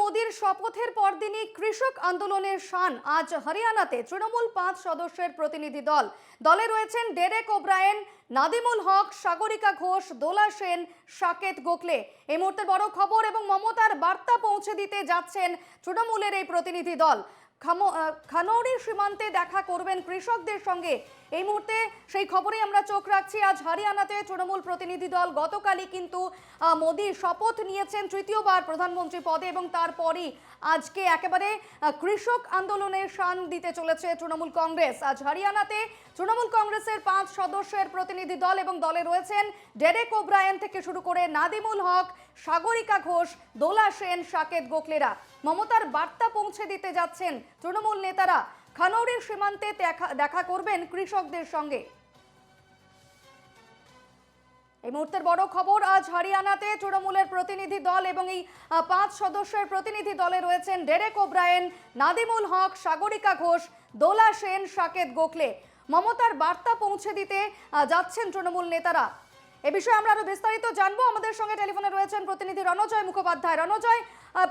মোদীর শপথের পরদিনই কৃষক আন্দোলনের শান। আজ হরিয়ানাতে তৃণমূল পাঁচ সদস্যের প্রতিনিধি দল। দলে রয়েছেন ডেরেক ওব্রায়েন, নাদিমুল হক, সাগরিকা ঘোষ, দোলা সেন, সাকেত গোখলে। এই মুহূর্তে বড় খবর এবং মমতার বার্তা পৌঁছে দিতে যাচ্ছেন তৃণমূলের এই প্রতিনিধি দল। আহ, সীমান্তে দেখা করবেন কৃষকদের সঙ্গে। এই মুহূর্তে সেই খবরে আমরা চোখ রাখছি। আজ হরিয়ানাতে তৃণমূল প্রতিনিধি দল গতকালই কিন্তু মোদী শপথ নিয়েছেন তৃতীয়বার প্রধানমন্ত্রী পদে এবং তারপরই আজকে একেবারে কৃষক আন্দোলনের শান দিতে চলেছে তৃণমূল কংগ্রেস। আজ হরিয়ানাতে তৃণমূল কংগ্রেসের পাঁচ সদস্যের প্রতিনিধি দল এবং দলে রয়েছেন ডেরেক ওব্রায়েন থেকে শুরু করে নাদিমুল হক সাগরিকা ঘোষ দোলা সেন সাকেত গোখলেরা। মমতার বার্তা পৌঁছে দিতে যাচ্ছেন তৃণমূল নেতারা খানৌড়ির সীমান্তে দেখা করবেন কৃষকদের সঙ্গে। এই মুহূর্তের বড় খবর, আজ হরিয়ানাতে তৃণমূলের প্রতিনিধি দল এবং এই পাঁচ সদস্যের প্রতিনিধি দলে রয়েছেন ডেরেক ওব্রায়েন, নাদিমুল হক, সাগরিকা ঘোষ, দোলা সেন, সাকেত গোখলে। মমতার বার্তা পৌঁছে দিতে যাচ্ছেন তৃণমূল নেতারা। এ বিষয়ে আমরা আরও বিস্তারিত জানব। আমাদের সঙ্গে টেলিফোনে রয়েছেন প্রতিনিধি রণজয় মুখোপাধ্যায়। রণজয়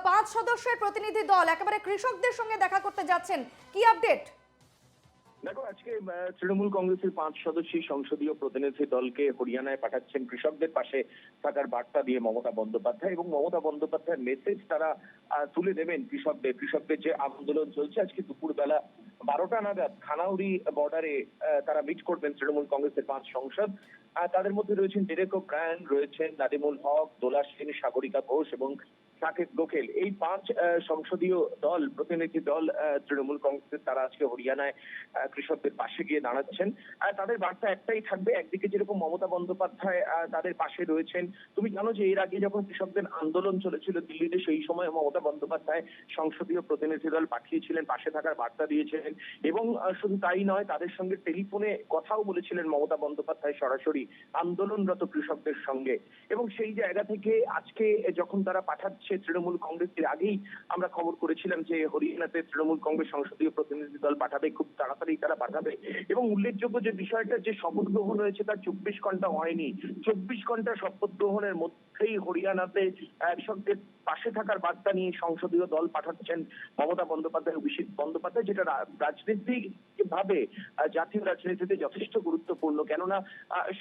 পাঁচ সদস্যের প্রতিনিধি দল, একেবারে কৃষকদের সঙ্গে দেখা করতে যাচ্ছেন। কি আপডেট? দেখো, আজকে তৃণমূল কংগ্রেসের পাঁচ সদস্যী সংসদীয় প্রতিনিধি দলকে হরিয়ানায় পাঠাচ্ছেন কৃষকদের পাশে থাকার বার্তা দিয়ে মমতা বন্দ্যোপাধ্যায় এবং মমতা বন্দ্যোপাধ্যায়ের মেসেজ তারা তুলে দেবেন কৃষকদের। কৃষকদের যে আন্দোলন চলছে, আজকে দুপুরবেলা বারোটা নাগাদ খানাউড়ি বর্ডারে তারা মিট করবেন তৃণমূল কংগ্রেসের পাঁচ সংসদ। তাদের মধ্যে রয়েছেন ডেরেকো ব্রায়ান, রয়েছেন নাদিমুল হক দোলা সেন, সাগরিকা ঘোষ এবং সাকেত গোখেল। এই পাঁচ সংসদীয় দল, প্রতিনিধি দল তৃণমূল কংগ্রেসের তারা আজকে হরিয়ানায় কৃষকদের পাশে গিয়ে দাঁড়াচ্ছেন। তাদের বার্তা একটাই থাকবে, একদিকে যেরকম মমতা বন্দ্যোপাধ্যায় তাদের পাশে রয়েছেন, তুমি জানো যে এর আগে যখন কৃষকদের আন্দোলন চলেছিল দিল্লিতে, সেই সময় মমতা বন্দ্যোপাধ্যায় সংসদীয় প্রতিনিধি দল পাঠিয়েছিলেন, পাশে থাকার বার্তা দিয়েছিলেন এবং শুধু তাই নয়, তাদের সঙ্গে টেলিফোনে কথাও বলেছিলেন মমতা বন্দ্যোপাধ্যায় সরাসরি আন্দোলনরত কৃষকদের সঙ্গে। এবং সেই জায়গা থেকে আজকে যখন তারা পাঠাচ্ছে তৃণমূল কংগ্রেসের আগেই আমরা খবর করেছিলাম যে হরিয়ানাতে তৃণমূল কংগ্রেস সংসদীয় প্রতিনিধি দল পাঠাবে, খুব তাড়াতাড়ি তারা পাঠাবে। এবং উল্লেখযোগ্য যে বিষয়টা, যে শপথ গ্রহণ হয়েছে তার চব্বিশ ঘণ্টা হয়নি। চব্বিশ ঘণ্টা শপথ গ্রহণের মধ্যেই হরিয়ানাতে কৃষকদের পাশে থাকার বার্তা নিয়ে সংসদীয় দল পাঠাচ্ছেন মমতা বন্দ্যোপাধ্যায় অভিষেক বন্দ্যোপাধ্যায়, যেটা রাজনৈতিক ভাবে জাতীয় রাজনীতিতে যথেষ্ট গুরুত্বপূর্ণ। কেননা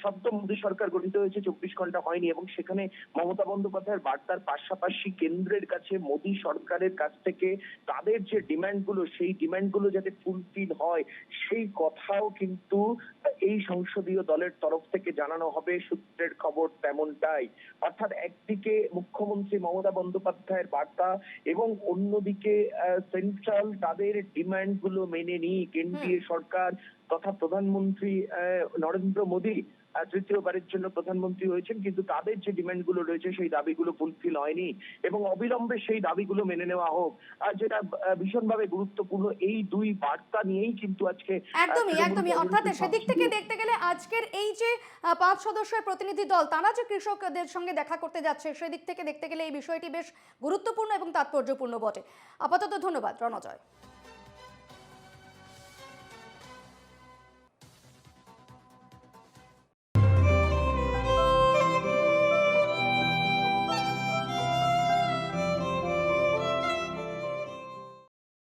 সদ্য মোদী সরকার গঠিত হয়েছে, চব্বিশ ঘণ্টা হয়নি এবং সেখানে মমতা বন্দ্যোপাধ্যায়ের বার্তার পাশাপাশি কেন্দ্রের কাছে মোদী সরকারের কাছ থেকে তাদের যে ডিমান্ডগুলো সেই ডিমান্ডগুলো যাতে ফুলফিল হয় সেই কথাও কিন্তু এই সংসদীয় দলের তরফ থেকে জানানো হবে। সূত্রের খবর তেমনটাই। অর্থাৎ একদিকে মুখ্যমন্ত্রী মমতা বন্দ্যোপাধ্যায়ের বার্তা এবং অন্যদিকে সেন্ট্রাল তাদের ডিমান্ডগুলো মেনে নিয়ে কেন্দ্রীয় সরকার তথা প্রধানমন্ত্রী আহ, নরেন্দ্র মোদী। তৃতীয়বারের জন্য প্রধানমন্ত্রী হয়েছেন কিন্তু তাদের যে ডিমান্ডগুলো রয়েছে সেই দাবিগুলো ফুলফিল হয়নি এবং অবিলম্বে সেই দাবিগুলো মেনে নেওয়া হোক। আর যেটা ভীষণভাবে গুরুত্বপূর্ণ এই দুই বার্তা নিয়েই কিন্তু আজকে একদমই একদমই। অর্থাৎ সেদিক থেকে দেখতে গেলে আজকের এই যে পাঁচ সদস্যের প্রতিনিধি দল তারা যে কৃষকদের সঙ্গে দেখা করতে যাচ্ছে সেদিক থেকে দেখতে গেলে এই বিষয়টি বেশ গুরুত্বপূর্ণ এবং তাৎপর্যপূর্ণ বটে। আপাতত ধন্যবাদ রণজয়।